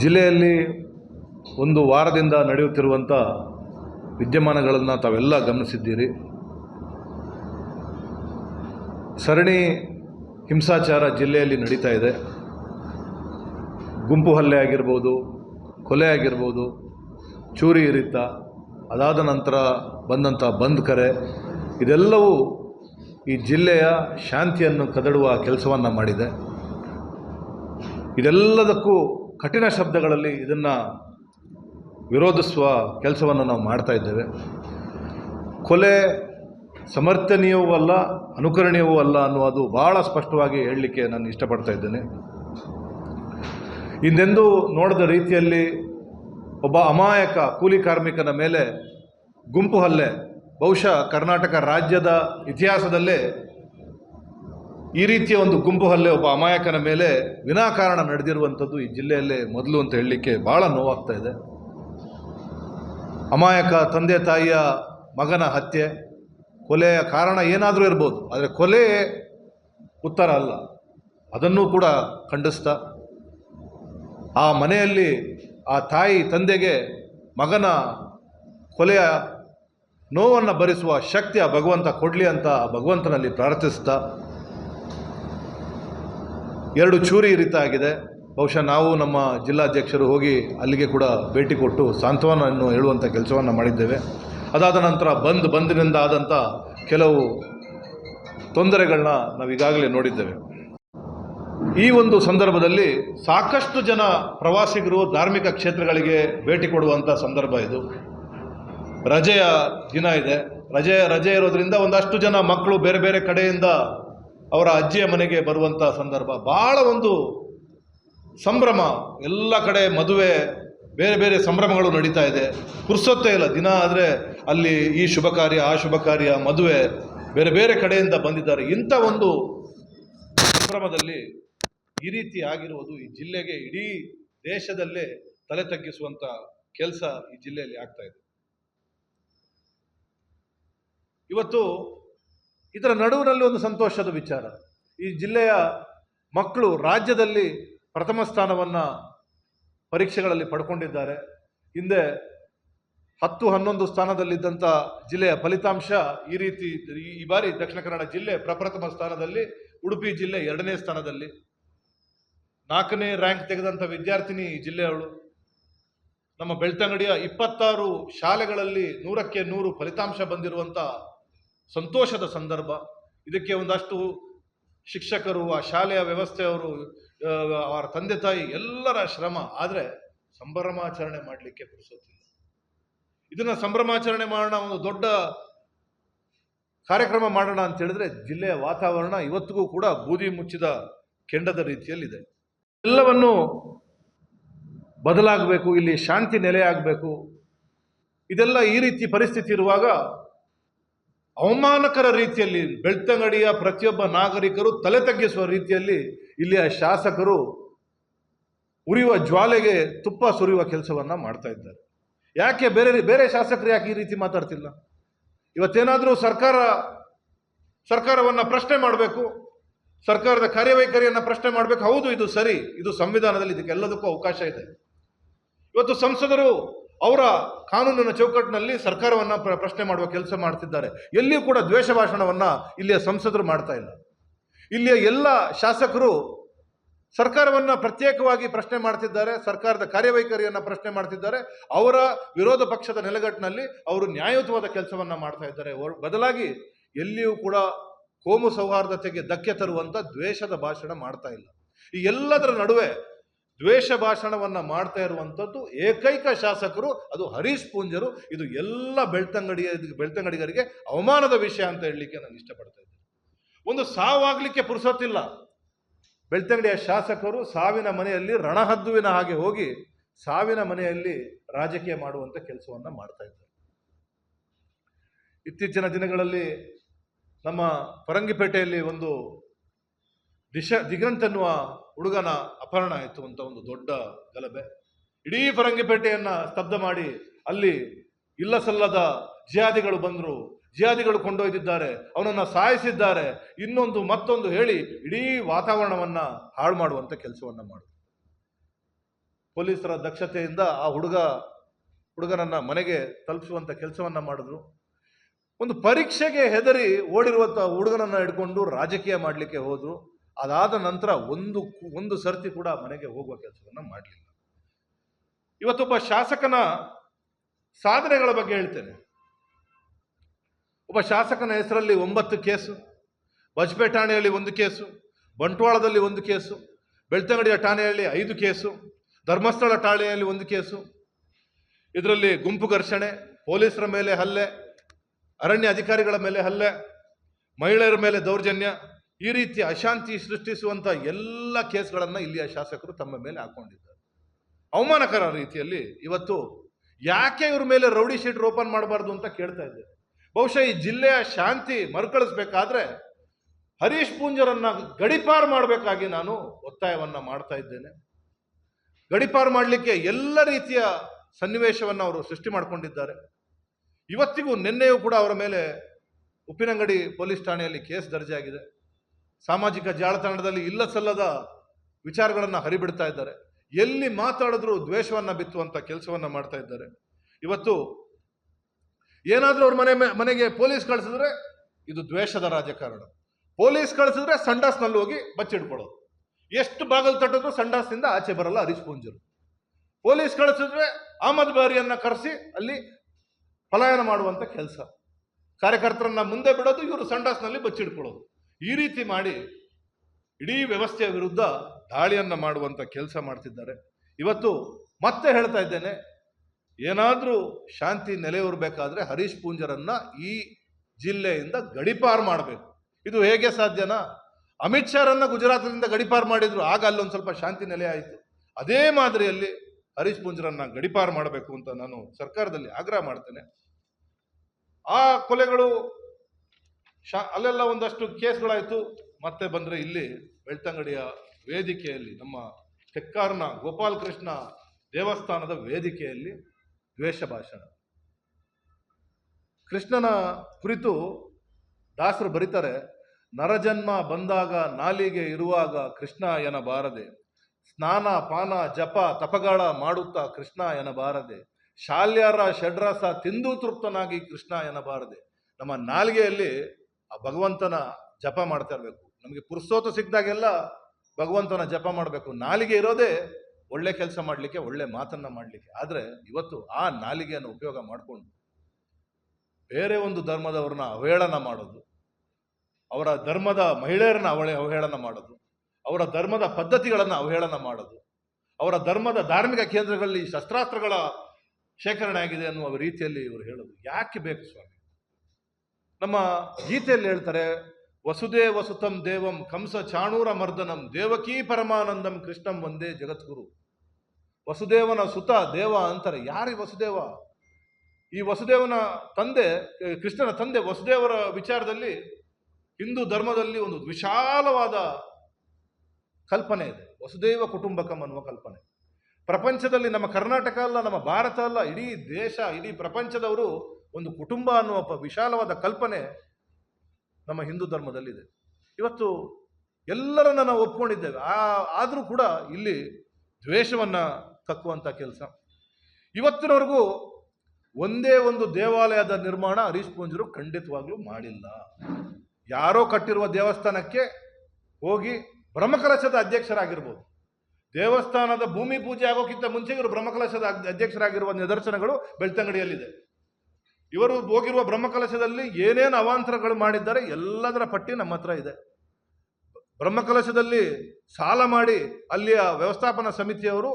ಜಿಲ್ಲೆಯಲ್ಲಿ ಒಂದು ವಾರದಿಂದ ನಡೆಯುತ್ತಿರುವಂಥ ವಿದ್ಯಮಾನಗಳನ್ನು ತಾವೆಲ್ಲ ಗಮನಿಸಿದ್ದೀರಿ. ಸರಣಿ ಹಿಂಸಾಚಾರ ಜಿಲ್ಲೆಯಲ್ಲಿ ನಡೀತಾ ಇದೆ. ಗುಂಪು ಹಲ್ಲೆ ಆಗಿರ್ಬೋದು, ಕೊಲೆ ಆಗಿರ್ಬೋದು, ಚೂರಿ ಇರಿತ ಅದಾದ ನಂತರ ಬಂದಂಥ ಬಂದ್ ಕರೆ, ಇದೆಲ್ಲವೂ ಈ ಜಿಲ್ಲೆಯ ಶಾಂತಿಯನ್ನು ಕದಡುವ ಕೆಲಸವನ್ನು ಮಾಡಿದೆ. ಇದೆಲ್ಲದಕ್ಕೂ ಕಠಿಣ ಶಬ್ದಗಳಲ್ಲಿ ಇದನ್ನು ವಿರೋಧಿಸುವ ಕೆಲಸವನ್ನು ನಾವು ಮಾಡ್ತಾ ಇದ್ದೇವೆ. ಕೊಲೆ ಸಮರ್ಥನೀಯವೂ ಅಲ್ಲ, ಅನುಕರಣೀಯವೂ ಅಲ್ಲ ಅನ್ನುವುದು ಭಾಳ ಸ್ಪಷ್ಟವಾಗಿ ಹೇಳಲಿಕ್ಕೆ ನಾನು ಇಷ್ಟಪಡ್ತಾ ಇದ್ದೇನೆ. ಹಿಂದೆಂದೂ ನೋಡಿದ ರೀತಿಯಲ್ಲಿ ಒಬ್ಬ ಅಮಾಯಕ ಕೂಲಿ ಕಾರ್ಮಿಕನ ಮೇಲೆ ಗುಂಪು ಹಲ್ಲೆ. ಬಹುಶಃ ಕರ್ನಾಟಕ ರಾಜ್ಯದ ಇತಿಹಾಸದಲ್ಲೇ ಈ ರೀತಿಯ ಒಂದು ಗುಂಪು ಹಲ್ಲೆ ಒಬ್ಬ ಅಮಾಯಕನ ಮೇಲೆ ವಿನಾಕಾರಣ ನಡೆದಿರುವಂಥದ್ದು ಈ ಜಿಲ್ಲೆಯಲ್ಲೇ ಮೊದಲು ಅಂತ ಹೇಳಲಿಕ್ಕೆ ಭಾಳ ನೋವಾಗ್ತಾ ಇದೆ. ಅಮಾಯಕ ತಂದೆ ತಾಯಿಯ ಮಗನ ಹತ್ಯೆ ಕೊಲೆಯ ಕಾರಣ ಏನಾದರೂ ಇರ್ಬೋದು, ಆದರೆ ಕೊಲೆ ಉತ್ತರ ಅಲ್ಲ. ಅದನ್ನೂ ಕೂಡ ಖಂಡಿಸ್ತಾ, ಆ ಮನೆಯಲ್ಲಿ ಆ ತಾಯಿ ತಂದೆಗೆ ಮಗನ ಕೊಲೆಯ ನೋವನ್ನು ಭರಿಸುವ ಶಕ್ತಿ ಆ ಭಗವಂತ ಕೊಡಲಿ ಅಂತ ಭಗವಂತನಲ್ಲಿ ಪ್ರಾರ್ಥಿಸ್ತಾ ಎರಡು ಚೂರಿ ಇರಿತ ಆಗಿದೆ. ಬಹುಶಃ ನಾವು ನಮ್ಮ ಜಿಲ್ಲಾಧ್ಯಕ್ಷರು ಹೋಗಿ ಅಲ್ಲಿಗೆ ಕೂಡ ಭೇಟಿ ಕೊಟ್ಟು ಸಾಂತ್ವನವನ್ನು ಹೇಳುವಂಥ ಕೆಲಸವನ್ನು ಮಾಡಿದ್ದೇವೆ. ಅದಾದ ನಂತರ ಬಂದ್ ಬಂದಿನಿಂದ ಆದಂಥ ಕೆಲವು ತೊಂದರೆಗಳನ್ನ ನಾವು ಈಗಾಗಲೇ ನೋಡಿದ್ದೇವೆ. ಈ ಒಂದು ಸಂದರ್ಭದಲ್ಲಿ ಸಾಕಷ್ಟು ಜನ ಪ್ರವಾಸಿಗರು ಧಾರ್ಮಿಕ ಕ್ಷೇತ್ರಗಳಿಗೆ ಭೇಟಿ ಕೊಡುವಂಥ ಸಂದರ್ಭ ಇದು. ರಜೆಯ ದಿನ ಇದೆ. ರಜೆ ರಜೆ ಇರೋದ್ರಿಂದ ಒಂದಷ್ಟು ಜನ ಮಕ್ಕಳು ಬೇರೆ ಬೇರೆ ಕಡೆಯಿಂದ ಅವರ ಅಜ್ಜಿಯ ಮನೆಗೆ ಬರುವಂಥ ಸಂದರ್ಭ. ಭಾಳ ಒಂದು ಸಂಭ್ರಮ. ಎಲ್ಲ ಕಡೆ ಮದುವೆ, ಬೇರೆ ಬೇರೆ ಸಂಭ್ರಮಗಳು ನಡೀತಾ ಇದೆ. ಪುರ್ಸೊತ್ತೇ ಇಲ್ಲ. ದಿನ ಆದರೆ ಅಲ್ಲಿ ಈ ಶುಭ ಕಾರ್ಯ, ಆ ಶುಭ ಕಾರ್ಯ, ಮದುವೆ ಬೇರೆ ಬೇರೆ ಕಡೆಯಿಂದ ಬಂದಿದ್ದಾರೆ. ಇಂಥ ಒಂದು ಸಂಭ್ರಮದಲ್ಲಿ ಈ ರೀತಿ ಆಗಿರುವುದು ಈ ಜಿಲ್ಲೆಗೆ ಇಡೀ ದೇಶದಲ್ಲೇ ತಲೆ ತಗ್ಗಿಸುವಂಥ ಕೆಲಸ ಈ ಜಿಲ್ಲೆಯಲ್ಲಿ ಆಗ್ತಾ ಇದೆ. ಇವತ್ತು ಇದರ ನಡುವಿನಲ್ಲಿ ಒಂದು ಸಂತೋಷದ ವಿಚಾರ. ಈ ಜಿಲ್ಲೆಯ ಮಕ್ಕಳು ರಾಜ್ಯದಲ್ಲಿ ಪ್ರಥಮ ಸ್ಥಾನವನ್ನು ಪರೀಕ್ಷೆಗಳಲ್ಲಿ ಪಡ್ಕೊಂಡಿದ್ದಾರೆ. ಹಿಂದೆ ಹತ್ತು ಹನ್ನೊಂದು ಸ್ಥಾನದಲ್ಲಿದ್ದಂಥ ಜಿಲ್ಲೆಯ ಫಲಿತಾಂಶ ಈ ರೀತಿ ಈ- ಬಾರಿ ದಕ್ಷಿಣ ಕನ್ನಡ ಜಿಲ್ಲೆ ಪ್ರಪ್ರಥಮ ಸ್ಥಾನದಲ್ಲಿ, ಉಡುಪಿ ಜಿಲ್ಲೆ ಎರಡನೇ ಸ್ಥಾನದಲ್ಲಿ. ನಾಲ್ಕನೇ ರ್ಯಾಂಕ್ ತೆಗೆದಂಥ ವಿದ್ಯಾರ್ಥಿನಿ ಜಿಲ್ಲೆಯವಳು. ನಮ್ಮ ಬೆಳ್ತಂಗಡಿಯ ಇಪ್ಪತ್ತಾರು ಶಾಲೆಗಳಲ್ಲಿ ನೂರಕ್ಕೆ ನೂರು ಫಲಿತಾಂಶ ಬಂದಿರುವಂಥ ಸಂತೋಷದ ಸಂದರ್ಭ. ಇದಕ್ಕೆ ಒಂದಷ್ಟು ಶಿಕ್ಷಕರು, ಆ ಶಾಲೆಯ ವ್ಯವಸ್ಥೆಯವರು ಅವರ ತಂದೆ ತಾಯಿ ಎಲ್ಲರ ಶ್ರಮ. ಆದರೆ ಸಂಭ್ರಮಾಚರಣೆ ಮಾಡಲಿಕ್ಕೆ ಪುರುಸೋತಿಲ್ಲ ಇದನ್ನು ಸಂಭ್ರಮಾಚರಣೆ ಮಾಡೋಣ, ಒಂದು ದೊಡ್ಡ ಕಾರ್ಯಕ್ರಮ ಮಾಡೋಣ ಅಂತ ಹೇಳಿದ್ರೆ ಜಿಲ್ಲೆಯ ವಾತಾವರಣ ಇವತ್ತಿಗೂ ಕೂಡ ಬೂದಿ ಮುಚ್ಚಿದ ಕೆಂಡದ ರೀತಿಯಲ್ಲಿದೆ. ಎಲ್ಲವನ್ನು ಬದಲಾಗಬೇಕು, ಇಲ್ಲಿ ಶಾಂತಿ ನೆಲೆಯಾಗಬೇಕು. ಇದೆಲ್ಲ ಈ ರೀತಿ ಪರಿಸ್ಥಿತಿ ಇರುವಾಗ ಅವಮಾನಕರ ರೀತಿಯಲ್ಲಿ ಬೆಳ್ತಂಗಡಿಯ ಪ್ರತಿಯೊಬ್ಬ ನಾಗರಿಕರು ತಲೆ ತಗ್ಗಿಸುವ ರೀತಿಯಲ್ಲಿ ಇಲ್ಲಿಯ ಶಾಸಕರು ಉರಿಯುವ ಜ್ವಾಲೆಗೆ ತುಪ್ಪ ಸುರಿಯುವ ಕೆಲಸವನ್ನ ಮಾಡ್ತಾ ಇದ್ದಾರೆ. ಯಾಕೆ ಬೇರೆ ಬೇರೆ ಶಾಸಕರು ಯಾಕೆ ಈ ರೀತಿ ಮಾತಾಡ್ತಿಲ್ಲ? ಇವತ್ತೇನಾದರೂ ಸರ್ಕಾರ, ಸರ್ಕಾರವನ್ನ ಪ್ರಶ್ನೆ ಮಾಡಬೇಕು, ಸರ್ಕಾರದ ಕಾರ್ಯವೈಖರಿಯನ್ನ ಪ್ರಶ್ನೆ ಮಾಡಬೇಕು, ಹೌದು, ಇದು ಸರಿ, ಇದು ಸಂವಿಧಾನದಲ್ಲಿ ಇದಕ್ಕೆಲ್ಲದಕ್ಕೂ ಅವಕಾಶ ಇದೆ. ಇವತ್ತು ಸಂಸದರು ಅವರ ಕಾನೂನಿನ ಚೌಕಟ್ಟಿನಲ್ಲಿ ಸರ್ಕಾರವನ್ನು ಪ್ರ- ಪ್ರಶ್ನೆ ಮಾಡುವ ಕೆಲಸ ಮಾಡ್ತಿದ್ದಾರೆ. ಎಲ್ಲಿಯೂ ಕೂಡ ದ್ವೇಷ ಭಾಷಣವನ್ನು ಇಲ್ಲಿಯ ಸಂಸದರು ಮಾಡ್ತಾ ಇಲ್ಲ. ಇಲ್ಲಿಯ ಎಲ್ಲ ಶಾಸಕರು ಸರ್ಕಾರವನ್ನು ಪ್ರತ್ಯೇಕವಾಗಿ ಪ್ರಶ್ನೆ ಮಾಡ್ತಿದ್ದಾರೆ, ಸರ್ಕಾರದ ಕಾರ್ಯವೈಖರಿಯನ್ನು ಪ್ರಶ್ನೆ ಮಾಡ್ತಿದ್ದಾರೆ, ಅವರ ವಿರೋಧ ಪಕ್ಷದ ನೆಲೆಗಟ್ಟಿನಲ್ಲಿ ಅವರು ನ್ಯಾಯಯುತವಾದ ಕೆಲಸವನ್ನು ಮಾಡ್ತಾ ಇದ್ದಾರೆ. ಬದಲಾಗಿ ಎಲ್ಲಿಯೂ ಕೂಡ ಕೋಮು ಸೌಹಾರ್ದತೆಗೆ ಧಕ್ಕೆ ತರುವಂಥ ದ್ವೇಷದ ಭಾಷಣ ಮಾಡ್ತಾ ಇಲ್ಲ. ಈ ಎಲ್ಲದರ ನಡುವೆ ದ್ವೇಷ ಭಾಷಣವನ್ನ ಮಾಡ್ತಾ ಇರುವಂಥದ್ದು ಏಕೈಕ ಶಾಸಕರು, ಅದು ಹರೀಶ್ ಪೂಂಜರು. ಇದು ಎಲ್ಲ ಬೆಳ್ತಂಗಡಿಯ ಬೆಳ್ತಂಗಡಿಗರಿಗೆ ಅವಮಾನದ ವಿಷಯ ಅಂತ ಹೇಳಲಿಕ್ಕೆ ನಾನು ಇಷ್ಟಪಡ್ತಾ ಇದ್ದೆ ಒಂದು ಸಾವಾಗಲಿಕ್ಕೆ ಪುರುಸೊತ್ತಿಲ್ಲ. ಬೆಳ್ತಂಗಡಿಯ ಶಾಸಕರು ಸಾವಿನ ಮನೆಯಲ್ಲಿ ರಣಹದ್ದುವಿನ ಹಾಗೆ ಹೋಗಿ ಸಾವಿನ ಮನೆಯಲ್ಲಿ ರಾಜಕೀಯ ಮಾಡುವಂಥ ಕೆಲಸವನ್ನು ಮಾಡ್ತಾ ಇದ್ದಾರೆ. ಇತ್ತೀಚಿನ ದಿನಗಳಲ್ಲಿ ನಮ್ಮ ಪರಂಗಿಪೇಟೆಯಲ್ಲಿ ಒಂದು ದಿಶ, ದಿಗಂತ್ ಎನ್ನುವ ಹುಡುಗನ ಅಪಹರಣ ಆಯಿತು ಅಂತ ಒಂದು ದೊಡ್ಡ ಗಲಭೆ. ಇಡೀ ಫರಂಗಿಪೇಟೆಯನ್ನು ಸ್ತಬ್ಧ ಮಾಡಿ ಅಲ್ಲಿ ಇಲ್ಲ ಸಲ್ಲದ ಜಿಹಾದಿಗಳು ಬಂದರು. ಜಿಯಾದಿಗಳು ಕೊಂಡೊಯ್ದಿದ್ದಾರೆ. ಅವನನ್ನು ಸಾಯಿಸಿದ್ದಾರೆ. ಇನ್ನೊಂದು ಮತ್ತೊಂದು ಹೇಳಿ ಇಡೀ ವಾತಾವರಣವನ್ನ ಹಾಳು ಮಾಡುವಂಥ ಕೆಲಸವನ್ನ ಮಾಡಿದ್ರು ಪೊಲೀಸರ ದಕ್ಷತೆಯಿಂದ ಆ ಹುಡುಗ, ಹುಡುಗನನ್ನ ಮನೆಗೆ ತಲುಪಿಸುವಂತ ಕೆಲಸವನ್ನ ಮಾಡಿದ್ರು. ಒಂದು ಪರೀಕ್ಷೆಗೆ ಹೆದರಿ ಓಡಿರುವಂತ ಹುಡುಗನನ್ನ ಹಿಡ್ಕೊಂಡು ರಾಜಕೀಯ ಮಾಡಲಿಕ್ಕೆ ಹೋದ್ರು. ಅದಾದ ನಂತರ ಒಂದು ಒಂದು ಸರ್ತಿ ಕೂಡ ಮನೆಗೆ ಹೋಗುವ ಕೆಲಸವನ್ನು ಮಾಡಲಿಲ್ಲ. ಇವತ್ತೊಬ್ಬ ಶಾಸಕನ ಸಾಧನೆಗಳ ಬಗ್ಗೆ ಹೇಳ್ತೇನೆ. ಒಬ್ಬ ಶಾಸಕನ ಹೆಸರಲ್ಲಿ ಒಂಬತ್ತು ಕೇಸು ಬಜ್ಪೆ ಠಾಣೆಯಲ್ಲಿ ಒಂದು ಕೇಸು, ಬಂಟ್ವಾಳದಲ್ಲಿ ಒಂದು ಕೇಸು, ಬೆಳ್ತಂಗಡಿಯ ಠಾಣೆಯಲ್ಲಿ ಐದು ಕೇಸು, ಧರ್ಮಸ್ಥಳ ಠಾಣೆಯಲ್ಲಿ ಒಂದು ಕೇಸು, ಇದರಲ್ಲಿ ಗುಂಪು ಘರ್ಷಣೆ, ಪೊಲೀಸರ ಮೇಲೆ ಹಲ್ಲೆ, ಅರಣ್ಯ ಅಧಿಕಾರಿಗಳ ಮೇಲೆ ಹಲ್ಲೆ, ಮಹಿಳೆಯರ ಮೇಲೆ ದೌರ್ಜನ್ಯ ಈ ರೀತಿ ಅಶಾಂತಿ ಸೃಷ್ಟಿಸುವಂಥ ಎಲ್ಲ ಕೇಸ್ಗಳನ್ನು ಇಲ್ಲಿಯ ಶಾಸಕರು ತಮ್ಮ ಮೇಲೆ ಹಾಕೊಂಡಿದ್ದಾರೆ. ಅವಮಾನಕರ ರೀತಿಯಲ್ಲಿ ಇವತ್ತು ಯಾಕೆ ಇವ್ರ ಮೇಲೆ ರೌಡಿ ಶೀಟ್ ಓಪನ್ ಮಾಡಬಾರ್ದು ಅಂತ ಕೇಳ್ತಾ ಇದ್ದೆ. ಬಹುಶಃ ಈ ಜಿಲ್ಲೆಯ ಶಾಂತಿ ಮರುಕಳಿಸ್ಬೇಕಾದ್ರೆ ಹರೀಶ್ ಪೂಂಜರನ್ನ ಗಡಿಪಾರು ಮಾಡಬೇಕಾಗಿ ನಾನು ಒತ್ತಾಯವನ್ನ ಮಾಡ್ತಾ ಇದ್ದೇನೆ. ಗಡಿಪಾರು ಮಾಡಲಿಕ್ಕೆ ಎಲ್ಲ ರೀತಿಯ ಸನ್ನಿವೇಶವನ್ನು ಅವರು ಸೃಷ್ಟಿ ಮಾಡಿಕೊಂಡಿದ್ದಾರೆ. ಇವತ್ತಿಗೂ ನಿನ್ನೆಯೂ ಕೂಡ ಅವರ ಮೇಲೆ ಉಪ್ಪಿನಂಗಡಿ ಪೊಲೀಸ್ ಠಾಣೆಯಲ್ಲಿ ಕೇಸ್ ದರ್ಜಾಗಿದೆ ಸಾಮಾಜಿಕ ಜಾಲತಾಣದಲ್ಲಿ ಇಲ್ಲ ಸಲ್ಲದ ವಿಚಾರಗಳನ್ನು ಹರಿಬಿಡ್ತಾ ಇದ್ದಾರೆ. ಎಲ್ಲಿ ಮಾತಾಡಿದ್ರು ದ್ವೇಷವನ್ನು ಬಿತ್ತುವಂಥ ಕೆಲಸವನ್ನು ಮಾಡ್ತಾ ಇದ್ದಾರೆ. ಇವತ್ತು ಏನಾದ್ರೂ ಅವ್ರ ಮನೆ ಮನೆಗೆ ಪೊಲೀಸ್ ಕಳಿಸಿದ್ರೆ ಇದು ದ್ವೇಷದ ರಾಜಕಾರಣ. ಪೊಲೀಸ್ ಕಳಿಸಿದ್ರೆ ಸಂಡಾಸ್ನಲ್ಲಿ ಹೋಗಿ ಬಚ್ಚಿಡ್ಕೊಳ್ಳೋದು. ಎಷ್ಟು ಬಾಗಲು ತಟ್ಟಿದ್ರು ಸಂಡಾಸ್ನಿಂದ ಆಚೆ ಬರಲ್ಲ ಹರೀಶ್ ಪೂಂಜರು. ಪೊಲೀಸ್ ಕಳಿಸಿದ್ರೆ ಅಹಮದ್ ಬಾರಿಯನ್ನು ಕರೆಸಿ ಅಲ್ಲಿ ಪಲಾಯನ ಮಾಡುವಂತ ಕೆಲಸ. ಕಾರ್ಯಕರ್ತರನ್ನ ಮುಂದೆ ಬಿಡೋದು, ಇವರು ಸಂಡಾಸ್ನಲ್ಲಿ ಬಚ್ಚಿಡ್ಕೊಳ್ಳೋದು. ಈ ರೀತಿ ಮಾಡಿ ಇಡೀ ವ್ಯವಸ್ಥೆಯ ವಿರುದ್ಧ ದಾಳಿಯನ್ನು ಮಾಡುವಂತ ಕೆಲಸ ಮಾಡ್ತಿದ್ದಾರೆ. ಇವತ್ತು ಮತ್ತೆ ಹೇಳ್ತಾ ಇದ್ದೇನೆ, ಏನಾದರೂ ಶಾಂತಿ ನೆಲೆಯೂರಬೇಕಾದ್ರೆ ಹರೀಶ್ ಪೂಂಜರನ್ನ ಈ ಜಿಲ್ಲೆಯಿಂದ ಗಡಿಪಾರು ಮಾಡಬೇಕು. ಇದು ಹೇಗೆ ಸಾಧ್ಯನಾ? ಅಮಿತ್ ಶಾರನ್ನ ಗುಜರಾತ್ನಿಂದ ಗಡಿಪಾರು ಮಾಡಿದ್ರು, ಆಗ ಅಲ್ಲೊಂದು ಸ್ವಲ್ಪ ಶಾಂತಿ ನೆಲೆ ಆಯಿತು. ಅದೇ ಮಾದರಿಯಲ್ಲಿ ಹರೀಶ್ ಪೂಂಜರನ್ನ ಗಡಿಪಾರು ಮಾಡಬೇಕು ಅಂತ ನಾನು ಸರ್ಕಾರದಲ್ಲಿ ಆಗ್ರಹ ಮಾಡ್ತೇನೆ. ಆ ಕೊಲೆಗಳು ಶಾ, ಅಲ್ಲೆಲ್ಲ ಒಂದಷ್ಟು ಕೇಸ್ಗಳಾಯಿತು. ಮತ್ತೆ ಬಂದ್ರೆ ಇಲ್ಲಿ ಬೆಳ್ತಂಗಡಿಯ ವೇದಿಕೆಯಲ್ಲಿ ನಮ್ಮ ತೆಕ್ಕಾರ್ನ ಗೋಪಾಲಕೃಷ್ಣ ದೇವಸ್ಥಾನದ ವೇದಿಕೆಯಲ್ಲಿ ದ್ವೇಷ ಭಾಷಣ. ಕೃಷ್ಣನ ಕುರಿತು ದಾಸರು ಬರೀತಾರೆ, ನರಜನ್ಮ ಬಂದಾಗ ನಾಲಿಗೆ ಇರುವಾಗ ಕೃಷ್ಣ ಎನಬಾರದೆ, ಸ್ನಾನ, ಪಾನ, ಜಪ, ತಪಗಳ ಮಾಡುತ್ತಾ ಕೃಷ್ಣ ಎನಬಾರದೆ, ಶಾಲ್ಯಾರ ಷಡ್ರಸ ತಿಂದು ತೃಪ್ತನಾಗಿ ಕೃಷ್ಣ ಎನಬಾರದೆ. ನಮ್ಮ ನಾಲಿಗೆಯಲ್ಲಿ ಆ ಭಗವಂತನ ಜಪ ಮಾಡ್ತಾ ಇರಬೇಕು. ನಮಗೆ ಪುರುಸೋತು ಸಿಕ್ಕಿದಾಗೆಲ್ಲ ಭಗವಂತನ ಜಪ ಮಾಡಬೇಕು. ನಾಲಿಗೆ ಇರೋದೇ ಒಳ್ಳೆ ಕೆಲಸ ಮಾಡಲಿಕ್ಕೆ, ಒಳ್ಳೆ ಮಾತನ್ನು ಮಾಡಲಿಕ್ಕೆ. ಆದರೆ ಇವತ್ತು ಆ ನಾಲಿಗೆಯನ್ನು ಉಪಯೋಗ ಮಾಡಿಕೊಂಡು ಬೇರೆ ಒಂದು ಧರ್ಮದವ್ರನ್ನ ಅವಹೇಳನ ಮಾಡೋದು, ಅವರ ಧರ್ಮದ ಮಹಿಳೆಯರನ್ನ ಅವಳೆ ಅವಹೇಳನ ಮಾಡೋದು, ಅವರ ಧರ್ಮದ ಪದ್ಧತಿಗಳನ್ನು ಅವಹೇಳನ ಮಾಡೋದು, ಅವರ ಧರ್ಮದ ಧಾರ್ಮಿಕ ಕೇಂದ್ರಗಳಲ್ಲಿ ಶಸ್ತ್ರಾಸ್ತ್ರಗಳ ಶೇಖರಣೆ ಆಗಿದೆ ಅನ್ನುವ ರೀತಿಯಲ್ಲಿ ಇವರು ಹೇಳೋದು. ಯಾಕೆ ಬೇಕು ಸ್ವಾಮಿ? ನಮ್ಮ ಗೀತೆಯಲ್ಲಿ ಹೇಳ್ತಾರೆ, ವಸುದೇ ವಸುತಂ ದೇವಂ ಕಂಸ ಚಾಣೂರ ಮರ್ದನಂ ದೇವಕೀ ಪರಮಾನಂದಂ ಕೃಷ್ಣಂ ಒಂದೇ ಜಗದ್ಗುರು. ವಸುದೇವನ ಸುತ ದೇವ ಅಂತಾರೆ. ಯಾರಿ ವಸುದೇವ? ಈ ವಸುದೇವನ ತಂದೆ, ಕೃಷ್ಣನ ತಂದೆ ವಸುದೇವರ ವಿಚಾರದಲ್ಲಿ ಹಿಂದೂ ಧರ್ಮದಲ್ಲಿ ಒಂದು ವಿಶಾಲವಾದ ಕಲ್ಪನೆ ಇದೆ. ವಸುದೇವ ಕುಟುಂಬಕಂ ಅನ್ನುವ ಕಲ್ಪನೆ. ಪ್ರಪಂಚದಲ್ಲಿ ನಮ್ಮ ಕರ್ನಾಟಕ ಅಲ್ಲ, ನಮ್ಮ ಭಾರತ ಅಲ್ಲ, ಇಡೀ ದೇಶ, ಇಡೀ ಪ್ರಪಂಚದವರು ಒಂದು ಕುಟುಂಬ ಅನ್ನುವ ವಿಶಾಲವಾದ ಕಲ್ಪನೆ ನಮ್ಮ ಹಿಂದೂ ಧರ್ಮದಲ್ಲಿದೆ. ಇವತ್ತು ಎಲ್ಲರನ್ನ ನಾವು ಒಪ್ಕೊಂಡಿದ್ದೇವೆ. ಆ, ಆದರೂ ಕೂಡ ಇಲ್ಲಿ ದ್ವೇಷವನ್ನು ಕಕ್ಕುವಂಥ ಕೆಲಸ. ಇವತ್ತಿನವರೆಗೂ ಒಂದೇ ಒಂದು ದೇವಾಲಯದ ನಿರ್ಮಾಣ ಹರೀಶ್ ಪೂಂಜರು ಖಂಡಿತವಾಗ್ಲೂ ಮಾಡಿಲ್ಲ. ಯಾರೋ ಕಟ್ಟಿರುವ ದೇವಸ್ಥಾನಕ್ಕೆ ಹೋಗಿ ಬ್ರಹ್ಮಕಲಶದ ಅಧ್ಯಕ್ಷರಾಗಿರ್ಬೋದು. ದೇವಸ್ಥಾನದ ಭೂಮಿ ಪೂಜೆ ಆಗೋಕ್ಕಿಂತ ಮುಂಚೆ ಇವರು ಬ್ರಹ್ಮಕಲಶದ ಅಧ್ಯಕ್ಷರಾಗಿರುವ ನಿದರ್ಶನಗಳು ಬೆಳ್ತಂಗಡಿಯಲ್ಲಿದೆ. ಇವರು ಹೋಗಿರುವ ಬ್ರಹ್ಮಕಲಶದಲ್ಲಿ ಏನೇನು ಅವಾಂತರಗಳು ಮಾಡಿದ್ದಾರೆ ಎಲ್ಲದರ ಪಟ್ಟಿ ನಮ್ಮ ಹತ್ರ ಇದೆ. ಬ್ರಹ್ಮಕಲಶದಲ್ಲಿ ಸಾಲ ಮಾಡಿ ಅಲ್ಲಿಯ ವ್ಯವಸ್ಥಾಪನಾ ಸಮಿತಿಯವರು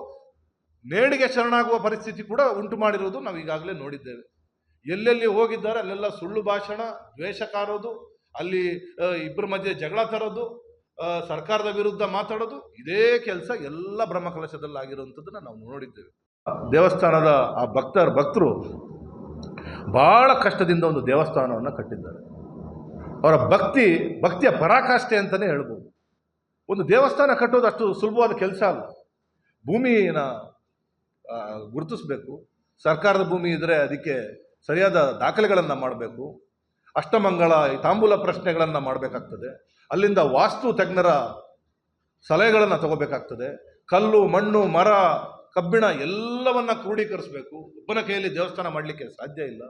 ನೇಣಿಗೆ ಶರಣಾಗುವ ಪರಿಸ್ಥಿತಿ ಕೂಡ ಉಂಟು ಮಾಡಿರುವುದು ನಾವು ಈಗಾಗಲೇ ನೋಡಿದ್ದೇವೆ. ಎಲ್ಲೆಲ್ಲಿ ಹೋಗಿದ್ದಾರೆ ಅಲ್ಲೆಲ್ಲ ಸುಳ್ಳು ಭಾಷಣ, ದ್ವೇಷ ಕಾರೋದು, ಅಲ್ಲಿ ಇಬ್ಬರ ಮಧ್ಯೆ ಜಗಳ ತರೋದು ಸರ್ಕಾರದ ವಿರುದ್ಧ ಮಾತಾಡೋದು, ಇದೇ ಕೆಲಸ ಎಲ್ಲ ಬ್ರಹ್ಮಕಲಶದಲ್ಲಿ ಆಗಿರುವಂಥದ್ದನ್ನ ನಾವು ನೋಡಿದ್ದೇವೆ. ದೇವಸ್ಥಾನದ ಆ ಭಕ್ತರ, ಭಕ್ತರು ಬಹಳ ಕಷ್ಟದಿಂದ ಒಂದು ದೇವಸ್ಥಾನವನ್ನು ಕಟ್ಟಿದ್ದಾರೆ. ಅವರ ಭಕ್ತಿ, ಭಕ್ತಿಯ ಪರಾಕಾಷ್ಠೆ ಅಂತಲೇ ಹೇಳ್ಬೋದು. ಒಂದು ದೇವಸ್ಥಾನ ಕಟ್ಟೋದು ಅಷ್ಟು ಸುಲಭವಾದ ಕೆಲಸ ಅಲ್ಲ. ಭೂಮಿನ ಗುರುತಿಸಬೇಕು. ಸರ್ಕಾರದ ಭೂಮಿ ಇದ್ದರೆ ಅದಕ್ಕೆ ಸರಿಯಾದ ದಾಖಲೆಗಳನ್ನು ಮಾಡಬೇಕು. ಅಷ್ಟಮಂಗಳ ತಾಂಬೂಲ ಪ್ರಶ್ನೆಗಳನ್ನು ಮಾಡಬೇಕಾಗ್ತದೆ. ಅಲ್ಲಿಂದ ವಾಸ್ತು ತಜ್ಞರ ಸಲಹೆಗಳನ್ನು ತಗೋಬೇಕಾಗ್ತದೆ. ಕಲ್ಲು, ಮಣ್ಣು, ಮರ ಕಬ್ಬಿಣ ಎಲ್ಲವನ್ನ ಕ್ರೋಢೀಕರಿಸಬೇಕು. ಒಬ್ಬನ ಕೈಯಲ್ಲಿ ದೇವಸ್ಥಾನ ಮಾಡಲಿಕ್ಕೆ ಸಾಧ್ಯ ಇಲ್ಲ.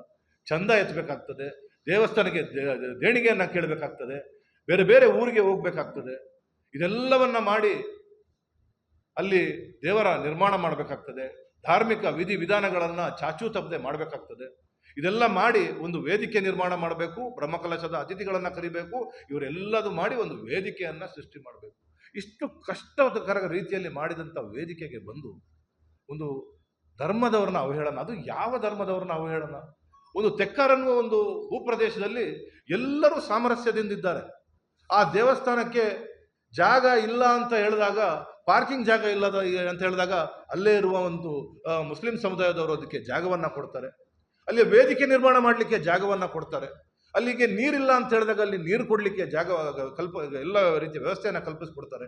ಚಂದ ಎತ್ತಬೇಕಾಗ್ತದೆ ದೇವಸ್ಥಾನಕ್ಕೆ ದೇಣಿಗೆಯನ್ನು ಕೇಳಬೇಕಾಗ್ತದೆ. ಬೇರೆ ಬೇರೆ ಊರಿಗೆ ಹೋಗ್ಬೇಕಾಗ್ತದೆ. ಇದೆಲ್ಲವನ್ನ ಮಾಡಿ ಅಲ್ಲಿ ದೇವರ ನಿರ್ಮಾಣ ಮಾಡಬೇಕಾಗ್ತದೆ. ಧಾರ್ಮಿಕ ವಿಧಿ ವಿಧಾನಗಳನ್ನ ಚಾಚೂ ತಪ್ಪದೆ ಮಾಡಬೇಕಾಗ್ತದೆ. ಇದೆಲ್ಲ ಮಾಡಿ ಒಂದು ವೇದಿಕೆ ನಿರ್ಮಾಣ ಮಾಡಬೇಕು. ಬ್ರಹ್ಮಕಲಶದ ಅತಿಥಿಗಳನ್ನು ಕರಿಬೇಕು. ಇವರೆಲ್ಲದೂ ಮಾಡಿ ಒಂದು ವೇದಿಕೆಯನ್ನು ಸೃಷ್ಟಿ ಮಾಡಬೇಕು. ಇಷ್ಟು ಕಷ್ಟಕರ ರೀತಿಯಲ್ಲಿ ಮಾಡಿದಂಥ ವೇದಿಕೆಗೆ ಬಂದು ಒಂದು ಧರ್ಮದವರನ್ನ ಅವಹೇಳನ. ಅದು ಯಾವ ಧರ್ಮದವರನ್ನ ಅವಹೇಳನ? ಒಂದು ತೆಕ್ಕರನ್ನುವ ಒಂದು ಭೂಪ್ರದೇಶದಲ್ಲಿ ಎಲ್ಲರೂ ಸಾಮರಸ್ಯದಿಂದಿದ್ದಾರೆ ಆ ದೇವಸ್ಥಾನಕ್ಕೆ ಜಾಗ ಇಲ್ಲ ಅಂತ ಹೇಳಿದಾಗ, ಪಾರ್ಕಿಂಗ್ ಜಾಗ ಇಲ್ಲದ ಅಂತ ಹೇಳಿದಾಗ ಅಲ್ಲೇ ಇರುವ ಒಂದು ಮುಸ್ಲಿಂ ಸಮುದಾಯದವರು ಅದಕ್ಕೆ ಜಾಗವನ್ನು ಕೊಡ್ತಾರೆ. ಅಲ್ಲಿ ವೇದಿಕೆ ನಿರ್ಮಾಣ ಮಾಡಲಿಕ್ಕೆ ಜಾಗವನ್ನು ಕೊಡ್ತಾರೆ. ಅಲ್ಲಿಗೆ ನೀರಿಲ್ಲ ಅಂತ ಹೇಳಿದಾಗ ಅಲ್ಲಿ ನೀರು ಕೊಡಲಿಕ್ಕೆ ಜಾಗ, ಕಲ್ಪ, ಎಲ್ಲ ರೀತಿಯ ವ್ಯವಸ್ಥೆಯನ್ನು ಕಲ್ಪಿಸ್ಕೊಡ್ತಾರೆ.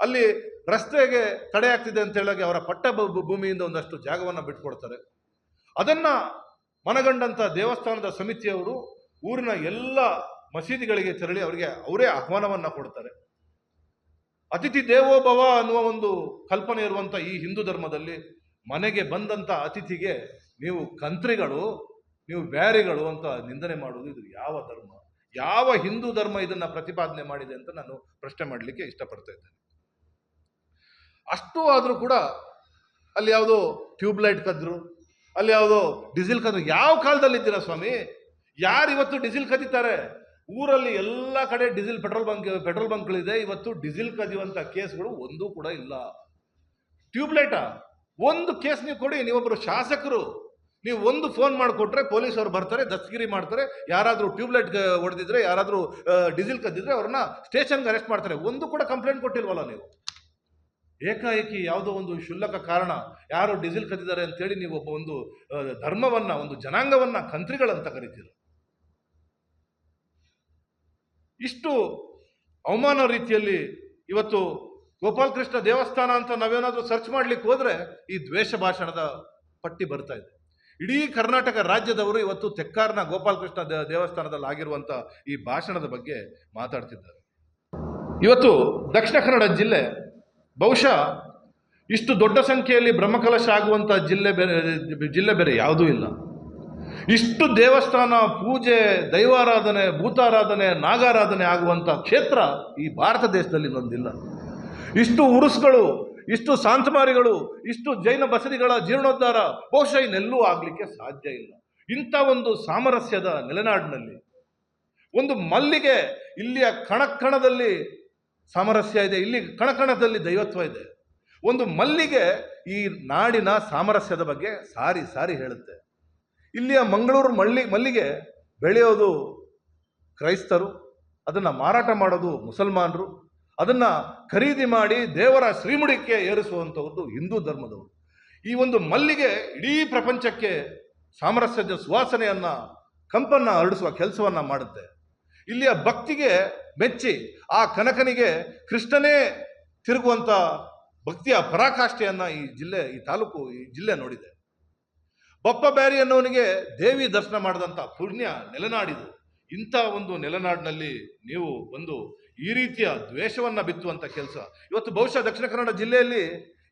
ಅಲ್ಲಿ ರಸ್ತೆಗೆ ತಡೆ ಆಗ್ತಿದೆ ಅಂತ ಹೇಳಿ ಅವರ ಪಟ್ಟ ಭೂಮಿಯಿಂದ ಒಂದಷ್ಟು ಜಾಗವನ್ನು ಬಿಟ್ಕೊಡ್ತಾರೆ. ಅದನ್ನ ಮನಗಂಡಂತ ದೇವಸ್ಥಾನದ ಸಮಿತಿಯವರು ಊರಿನ ಎಲ್ಲ ಮಸೀದಿಗಳಿಗೆ ತೆರಳಿ ಅವರಿಗೆ ಅವರೇ ಆಹ್ವಾನವನ್ನ ಕೊಡ್ತಾರೆ. ಅತಿಥಿ ದೇವೋಭವ ಅನ್ನುವ ಒಂದು ಕಲ್ಪನೆ ಇರುವಂಥ ಈ ಹಿಂದೂ ಧರ್ಮದಲ್ಲಿ ಮನೆಗೆ ಬಂದಂತ ಅತಿಥಿಗೆ ನೀವು ಕಂತ್ರಿಗಳು, ನೀವು ಬ್ಯಾರಿಗಳು ಅಂತ ನಿಂದನೆ ಮಾಡುವುದು ಇದು ಯಾವ ಧರ್ಮ? ಯಾವ ಹಿಂದೂ ಧರ್ಮ ಇದನ್ನ ಪ್ರತಿಪಾದನೆ ಮಾಡಿದೆ ಅಂತ ನಾನು ಪ್ರಶ್ನೆ ಮಾಡಲಿಕ್ಕೆ ಇಷ್ಟಪಡ್ತಾ ಇದ್ದೇನೆ. ಅಷ್ಟು ಆದರೂ ಕೂಡ ಅಲ್ಲಿ ಯಾವುದೋ ಟ್ಯೂಬ್ಲೈಟ್ ಕದ್ದರು ಅಲ್ಲಿ ಯಾವುದೋ ಡೀಸೆಲ್ ಕದ್ರು, ಯಾವ ಕಾಲದಲ್ಲಿ ಇದ್ದೀರಾ ಸ್ವಾಮಿ? ಯಾರು ಇವತ್ತು ಡೀಸೆಲ್ ಕದೀತಾರೆ? ಊರಲ್ಲಿ ಎಲ್ಲ ಕಡೆ ಡೀಸೆಲ್, ಪೆಟ್ರೋಲ್ ಬಂಕ್, ಪೆಟ್ರೋಲ್ ಬಂಕ್ಗಳಿದೆ. ಇವತ್ತು ಡೀಸೆಲ್ ಕದಿಯುವಂಥ ಕೇಸ್ಗಳು ಒಂದೂ ಕೂಡ ಇಲ್ಲ. ಟ್ಯೂಬ್ಲೈಟಾ ಒಂದು ಕೇಸ್ ನೀವು ಕೊಡಿ. ನೀವೊಬ್ಬರು ಶಾಸಕರು. ನೀವು ಒಂದು ಫೋನ್ ಮಾಡಿಕೊಟ್ರೆ ಪೊಲೀಸವ್ರು ಬರ್ತಾರೆ, ದಸ್ತಗಿರಿ ಮಾಡ್ತಾರೆ. ಯಾರಾದರೂ ಟ್ಯೂಬ್ಲೈಟ್ ಹೊಡೆದಿದ್ರೆ, ಯಾರಾದರೂ ಡೀಸೆಲ್ ಕದ್ದಿದ್ರೆ ಅವ್ರನ್ನ ಸ್ಟೇಷನ್ಗೆ ಅರೆಸ್ಟ್ ಮಾಡ್ತಾರೆ. ಒಂದು ಕೂಡ ಕಂಪ್ಲೇಂಟ್ ಕೊಟ್ಟಿಲ್ವಲ್ಲ ನೀವು? ಏಕಾಏಕಿ ಯಾವುದೋ ಒಂದು ಶುಲ್ಲಕ ಕಾರಣ, ಯಾರು ಡೀಸೆಲ್ ಕದ್ದಿದ್ದಾರೆ ಅಂತೇಳಿ ನೀವು ಒಬ್ಬ ಒಂದು ಧರ್ಮವನ್ನು, ಒಂದು ಜನಾಂಗವನ್ನ ಕಂತ್ರಿಗಳಂತ ಕರಿತೀರ. ಇಷ್ಟು ಅವಮಾನ ರೀತಿಯಲ್ಲಿ ಇವತ್ತು ಗೋಪಾಲಕೃಷ್ಣ ದೇವಸ್ಥಾನ ಅಂತ ನಾವೇನಾದರೂ ಸರ್ಚ್ ಮಾಡ್ಲಿಕ್ಕೆ ಹೋದರೆ ಈ ದ್ವೇಷ ಭಾಷಣದ ಪಟ್ಟಿ ಬರ್ತಾ ಇದೆ. ಇಡೀ ಕರ್ನಾಟಕ ರಾಜ್ಯದವರು ಇವತ್ತು ತೆಕ್ಕಾರ್ನ ಗೋಪಾಲಕೃಷ್ಣ ದೇವಸ್ಥಾನದಲ್ಲಿ ಆಗಿರುವಂತ ಈ ಭಾಷಣದ ಬಗ್ಗೆ ಮಾತಾಡ್ತಿದ್ದಾರೆ. ಇವತ್ತು ದಕ್ಷಿಣ ಕನ್ನಡ ಜಿಲ್ಲೆ ಬಹುಶಃ ಇಷ್ಟು ದೊಡ್ಡ ಸಂಖ್ಯೆಯಲ್ಲಿ ಬ್ರಹ್ಮಕಲಶ ಆಗುವಂಥ ಜಿಲ್ಲೆ ಬೇರೆ ಜಿಲ್ಲೆ ಬೇರೆ ಯಾವುದೂ ಇಲ್ಲ. ಇಷ್ಟು ದೇವಸ್ಥಾನ, ಪೂಜೆ, ದೈವಾರಾಧನೆ, ಭೂತಾರಾಧನೆ, ನಾಗಾರಾಧನೆ ಆಗುವಂಥ ಕ್ಷೇತ್ರ ಈ ಭಾರತ ದೇಶದಲ್ಲಿ ಇನ್ನೊಂದಿಲ್ಲ. ಇಷ್ಟು ಉರುಸ್ಗಳು, ಇಷ್ಟು ಸಾಂತಮಾರಿಗಳು ಇಷ್ಟು ಜೈನ ಬಸದಿಗಳ ಜೀರ್ಣೋದ್ಧಾರ ಬಹುಶಃ ಇನ್ನೆಲ್ಲೂ ಆಗಲಿಕ್ಕೆ ಸಾಧ್ಯ ಇಲ್ಲ. ಇಂಥ ಒಂದು ಸಾಮರಸ್ಯದ ನೆಲೆನಾಡಿನಲ್ಲಿ, ಒಂದು ಮಲ್ಲಿಗೆ ಇಲ್ಲಿಯ ಕಣಕಣದಲ್ಲಿ ಸಾಮರಸ್ಯ ಇದೆ. ಇಲ್ಲಿ ಕಣಕಣದಲ್ಲಿ ದೈವತ್ವ ಇದೆ. ಒಂದು ಮಲ್ಲಿಗೆ ಈ ನಾಡಿನ ಸಾಮರಸ್ಯದ ಬಗ್ಗೆ ಸಾರಿ ಸಾರಿ ಹೇಳುತ್ತೆ. ಇಲ್ಲಿಯ ಮಂಗಳೂರು ಮಳ್ಳಿ ಮಲ್ಲಿಗೆ ಬೆಳೆಯೋದು ಕ್ರೈಸ್ತರು, ಅದನ್ನು ಮಾರಾಟ ಮಾಡೋದು ಮುಸಲ್ಮಾನರು, ಅದನ್ನು ಖರೀದಿ ಮಾಡಿ ದೇವರ ಶ್ರೀಮುಡಿಕ್ಕೆ ಏರಿಸುವಂಥವ್ರದ್ದು ಹಿಂದೂ ಧರ್ಮದವರು. ಈ ಒಂದು ಮಲ್ಲಿಗೆ ಇಡೀ ಪ್ರಪಂಚಕ್ಕೆ ಸಾಮರಸ್ಯದ ಸುವಾಸನೆಯನ್ನು, ಕಂಪನ್ನು ಹರಡಿಸುವ ಕೆಲಸವನ್ನು ಮಾಡುತ್ತೆ. ಇಲ್ಲಿಯ ಭಕ್ತಿಗೆ ಮೆಚ್ಚಿ, ಆ ಕನಕನಿಗೆ ಕೃಷ್ಣನೇ ತಿರುಗುವಂಥ ಭಕ್ತಿಯ ಪರಾಕಾಷ್ಠೆಯನ್ನ ಈ ಜಿಲ್ಲೆ, ಈ ತಾಲೂಕು, ಈ ಜಿಲ್ಲೆ ನೋಡಿದೆ. ಬಪ್ಪ ಬ್ಯಾರಿ ಅನ್ನೋನಿಗೆ ದೇವಿ ದರ್ಶನ ಮಾಡಿದಂಥ ಪುಣ್ಯ ನೆಲೆನಾಡಿದು. ಇಂಥ ಒಂದು ನೆಲೆನಾಡಿನಲ್ಲಿ ನೀವು ಬಂದು ಈ ರೀತಿಯ ದ್ವೇಷವನ್ನು ಬಿತ್ತುವಂಥ ಕೆಲಸ. ಇವತ್ತು ಬಹುಶಃ ದಕ್ಷಿಣ ಕನ್ನಡ ಜಿಲ್ಲೆಯಲ್ಲಿ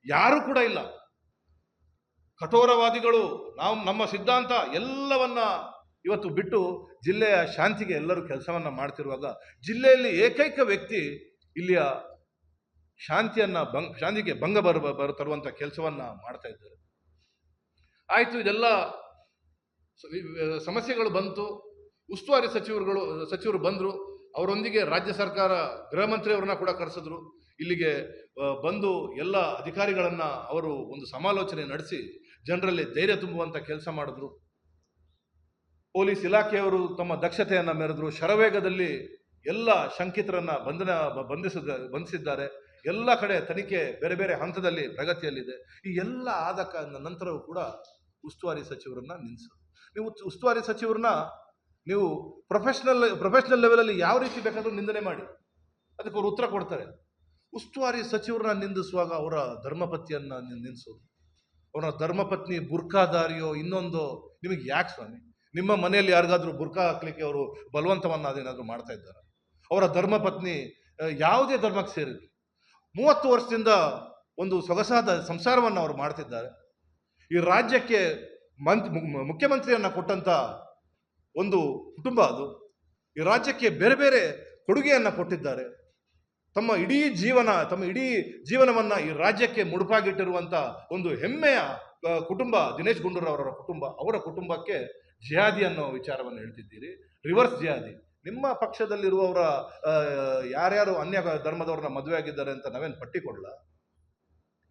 ಯಾರೂ ಕೂಡ ಇಲ್ಲ. ಕಠೋರವಾದಿಗಳು, ನಾವು ನಮ್ಮ ಸಿದ್ಧಾಂತ ಎಲ್ಲವನ್ನ ಇವತ್ತು ಬಿಟ್ಟು ಜಿಲ್ಲೆಯ ಶಾಂತಿಗೆ ಎಲ್ಲರೂ ಕೆಲಸವನ್ನ ಮಾಡ್ತಿರುವಾಗ ಜಿಲ್ಲೆಯಲ್ಲಿ ಏಕೈಕ ವ್ಯಕ್ತಿ ಇಲ್ಲಿಯ ಶಾಂತಿಯನ್ನ ಭಂಗ್, ಶಾಂತಿಗೆ ಭಂಗ ಬರ ಬರ ತರುವಂಥ ಕೆಲಸವನ್ನ ಮಾಡ್ತಾ ಇದ್ದಾರೆ. ಆಯಿತು, ಇದೆಲ್ಲ ಸಮಸ್ಯೆಗಳು ಬಂತು. ಉಸ್ತುವಾರಿ ಸಚಿವರುಗಳು, ಸಚಿವರು ಬಂದರು. ಅವರೊಂದಿಗೆ ರಾಜ್ಯ ಸರ್ಕಾರ, ಗೃಹ ಮಂತ್ರಿಯವರನ್ನ ಕೂಡ ಕರೆಸಿದ್ರು. ಇಲ್ಲಿಗೆ ಬಂದು ಎಲ್ಲ ಅಧಿಕಾರಿಗಳನ್ನ ಅವರು ಒಂದು ಸಮಾಲೋಚನೆ ನಡೆಸಿ ಜನರಲ್ಲಿ ಧೈರ್ಯ ತುಂಬುವಂತ ಕೆಲಸ ಮಾಡಿದ್ರು. ಪೊಲೀಸ್ ಇಲಾಖೆಯವರು ತಮ್ಮ ದಕ್ಷತೆಯನ್ನು ಮೆರೆದರು. ಶರವೇಗದಲ್ಲಿ ಎಲ್ಲ ಶಂಕಿತರನ್ನು ಬಂಧನ, ಬಂಧಿಸಿದ, ಬಂಧಿಸಿದ್ದಾರೆ. ಎಲ್ಲ ಕಡೆ ತನಿಖೆ ಬೇರೆ ಬೇರೆ ಹಂತದಲ್ಲಿ ಪ್ರಗತಿಯಲ್ಲಿದೆ. ಈ ಎಲ್ಲ ಆದ ನಂತರವೂ ಕೂಡ ಉಸ್ತುವಾರಿ ಸಚಿವರನ್ನ ನಿಲ್ಲಿಸೋದು ನೀವು ಉಸ್- ಉಸ್ತುವಾರಿ ಸಚಿವರನ್ನ ನೀವು ಪ್ರೊಫೆಷನಲ್ ಪ್ರೊಫೆಷನಲ್ ಲೆವೆಲಲ್ಲಿ ಯಾವ ರೀತಿ ಬೇಕಾದರೂ ನಿಂದನೆ ಮಾಡಿ. ಅದಕ್ಕೆ ಅವರು ಉತ್ತರ ಕೊಡ್ತಾರೆ. ಉಸ್ತುವಾರಿ ಸಚಿವರನ್ನ ನಿಂದಿಸುವಾಗ ಅವರ ಧರ್ಮಪತಿಯನ್ನು ನಿಂದಿಸೋದು ಅವರ ಧರ್ಮಪತ್ನಿ ಬುರ್ಕಾದಾರಿಯೋ ಇನ್ನೊಂದು, ನಿಮಗೆ ಯಾಕೆ ಸ್ವಾಮಿ? ನಿಮ್ಮ ಮನೆಯಲ್ಲಿ ಯಾರಿಗಾದರೂ ಬುರ್ಕಾ ಹಾಕ್ಲಿಕ್ಕೆ ಅವರು ಬಲವಂತವನ್ನು ಅದೇನಾದರೂ ಮಾಡ್ತಾ ಇದ್ದಾರೆ? ಅವರ ಧರ್ಮಪತ್ನಿ ಯಾವುದೇ ಧರ್ಮಕ್ಕೆ ಸೇರಿದ್ರು ಮೂವತ್ತು ವರ್ಷದಿಂದ ಒಂದು ಸೊಗಸಾದ ಸಂಸಾರವನ್ನು ಅವರು ಮಾಡ್ತಿದ್ದಾರೆ. ಈ ರಾಜ್ಯಕ್ಕೆ ಮಂತ್ ಮುಖ್ಯಮಂತ್ರಿಯನ್ನ ಕೊಟ್ಟಂತ ಒಂದು ಕುಟುಂಬ ಅದು. ಈ ರಾಜ್ಯಕ್ಕೆ ಬೇರೆ ಬೇರೆ ಕೊಡುಗೆಯನ್ನು ಕೊಟ್ಟಿದ್ದಾರೆ. ತಮ್ಮ ಇಡೀ ಜೀವನ, ತಮ್ಮ ಇಡೀ ಜೀವನವನ್ನ ಈ ರಾಜ್ಯಕ್ಕೆ ಮುಡುಪಾಗಿಟ್ಟಿರುವಂಥ ಒಂದು ಹೆಮ್ಮೆಯ ಕುಟುಂಬ, ದಿನೇಶ್ ಗುಂಡೂರವರ ಕುಟುಂಬ, ಅವರ ಕುಟುಂಬಕ್ಕೆ ಜಿಹಾದಿ ಅನ್ನೋ ವಿಚಾರವನ್ನು ಹೇಳ್ತಿದ್ದೀರಿ. ರಿವರ್ಸ್ ಜಿಹಾದಿ. ನಿಮ್ಮ ಪಕ್ಷದಲ್ಲಿರುವವರ ಯಾರ್ಯಾರು ಅನ್ಯ ಧರ್ಮದವ್ರನ್ನ ಮದುವೆ ಆಗಿದ್ದಾರೆ ಅಂತ ನಾವೇನು ಪಟ್ಟಿ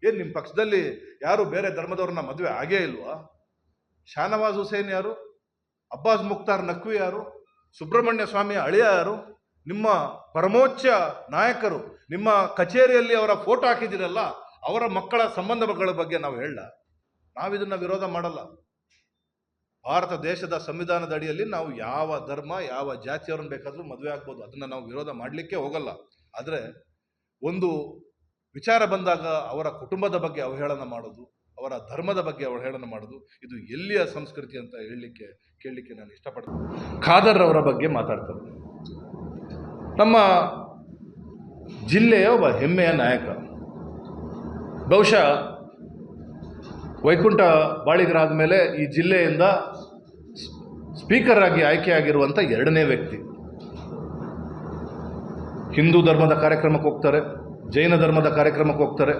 ಏನು ನಿಮ್ಮ ಪಕ್ಷದಲ್ಲಿ ಯಾರು ಬೇರೆ ಧರ್ಮದವ್ರನ್ನ ಮದುವೆ ಆಗೇ ಇಲ್ವಾ? ಶಾನವಾಜ್ ಹುಸೇನ್ ಯಾರು? ಅಬ್ಬಾಸ್ ಮುಕ್ತಾರ್ ನಕ್ವಿ ಯಾರು? ಸುಬ್ರಹ್ಮಣ್ಯ ಸ್ವಾಮಿ ಅಳಿಯ ಯಾರು? ನಿಮ್ಮ ಪರಮೋಚ್ಚ ನಾಯಕರು, ನಿಮ್ಮ ಕಚೇರಿಯಲ್ಲಿ ಅವರ ಫೋಟೋ ಹಾಕಿದ್ದೀರಲ್ಲ, ಅವರ ಮಕ್ಕಳ ಸಂಬಂಧಗಳ ಬಗ್ಗೆ ನಾವು ಹೇಳ ನಾವಿದನ್ನು ವಿರೋಧ ಮಾಡಲ್ಲ. ಭಾರತ ದೇಶದ ಸಂವಿಧಾನದ ಅಡಿಯಲ್ಲಿ ನಾವು ಯಾವ ಧರ್ಮ, ಯಾವ ಜಾತಿಯವ್ರನ್ನ ಬೇಕಾದರೂ ಮದುವೆ ಆಗ್ಬೋದು. ಅದನ್ನ ನಾವು ವಿರೋಧ ಮಾಡಲಿಕ್ಕೆ ಹೋಗಲ್ಲ. ಆದರೆ ಒಂದು ವಿಚಾರ ಬಂದಾಗ ಅವರ ಕುಟುಂಬದ ಬಗ್ಗೆ ಅವಹೇಳನ ಮಾಡೋದು, ಅವರ ಧರ್ಮದ ಬಗ್ಗೆ ಅವಹೇಳನ ಮಾಡೋದು, ಇದು ಎಲ್ಲಿಯ ಸಂಸ್ಕೃತಿ ಅಂತ ಹೇಳಲಿಕ್ಕೆ, ಕೇಳಲಿಕ್ಕೆ ನಾನು ಇಷ್ಟಪಡ್ತೀನಿ. ಖಾದರ್ ಅವರ ಬಗ್ಗೆ ಮಾತಾಡ್ತಾರೆ. ನಮ್ಮ ಜಿಲ್ಲೆಯ ಒಬ್ಬ ಹೆಮ್ಮೆಯ ನಾಯಕ. ಬಹುಶಃ ವೈಕುಂಠ ಬಾಳಿಗರಾದ ಮೇಲೆ ಈ ಜಿಲ್ಲೆಯಿಂದ ಸ್ಪೀಕರ್ ಆಗಿ ಆಯ್ಕೆಯಾಗಿರುವಂಥ ಎರಡನೇ ವ್ಯಕ್ತಿ. ಹಿಂದೂ ಧರ್ಮದ ಕಾರ್ಯಕ್ರಮಕ್ಕೆ ಹೋಗ್ತಾರೆ, ಜೈನ ಧರ್ಮದ ಕಾರ್ಯಕ್ರಮಕ್ಕೆ ಹೋಗ್ತಾರೆ,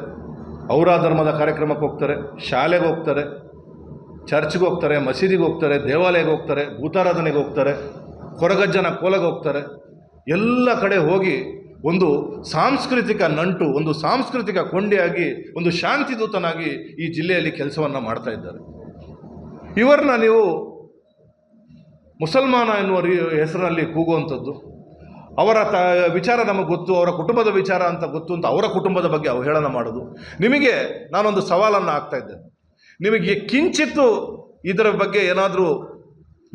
ಔರಾ ಧರ್ಮದ ಕಾರ್ಯಕ್ರಮಕ್ಕೆ ಹೋಗ್ತಾರೆ, ಶಾಲೆಗೆ ಹೋಗ್ತಾರೆ, ಚರ್ಚ್ಗೆ ಹೋಗ್ತಾರೆ, ಮಸೀದಿಗೆ ಹೋಗ್ತಾರೆ, ದೇವಾಲಯಕ್ಕೆ ಹೋಗ್ತಾರೆ, ಭೂತಾರಾಧನೆಗೆ ಹೋಗ್ತಾರೆ, ಕೊರಗಜ್ಜನ ಕೋಲಗೆ ಹೋಗ್ತಾರೆ, ಎಲ್ಲ ಕಡೆ ಹೋಗಿ ಒಂದು ಸಾಂಸ್ಕೃತಿಕ ನಂಟು, ಒಂದು ಸಾಂಸ್ಕೃತಿಕ ಕೊಂಡಿಯಾಗಿ, ಒಂದು ಶಾಂತಿದೂತನಾಗಿ ಈ ಜಿಲ್ಲೆಯಲ್ಲಿ ಕೆಲಸವನ್ನು ಮಾಡ್ತಾ ಇದ್ದಾರೆ. ಇವರನ್ನ ನೀವು ಮುಸಲ್ಮಾನ ಎನ್ನುವ ರೀ ಹೆಸರಿನಲ್ಲಿ ಕೂಗುವಂಥದ್ದು. ಅವರ ತ, ವಿಚಾರ ನಮಗೆ ಗೊತ್ತು, ಅವರ ಕುಟುಂಬದ ವಿಚಾರ ಅಂತ ಗೊತ್ತು ಅಂತ ಅವರ ಕುಟುಂಬದ ಬಗ್ಗೆ ಅವಹೇಳನ ಮಾಡೋದು. ನಿಮಗೆ ನಾನೊಂದು ಸವಾಲನ್ನು ಆಗ್ತಾ ಇದ್ದೇನೆ. ನಿಮಗೆ ಕಿಂಚಿತ್ತು ಇದರ ಬಗ್ಗೆ ಏನಾದರೂ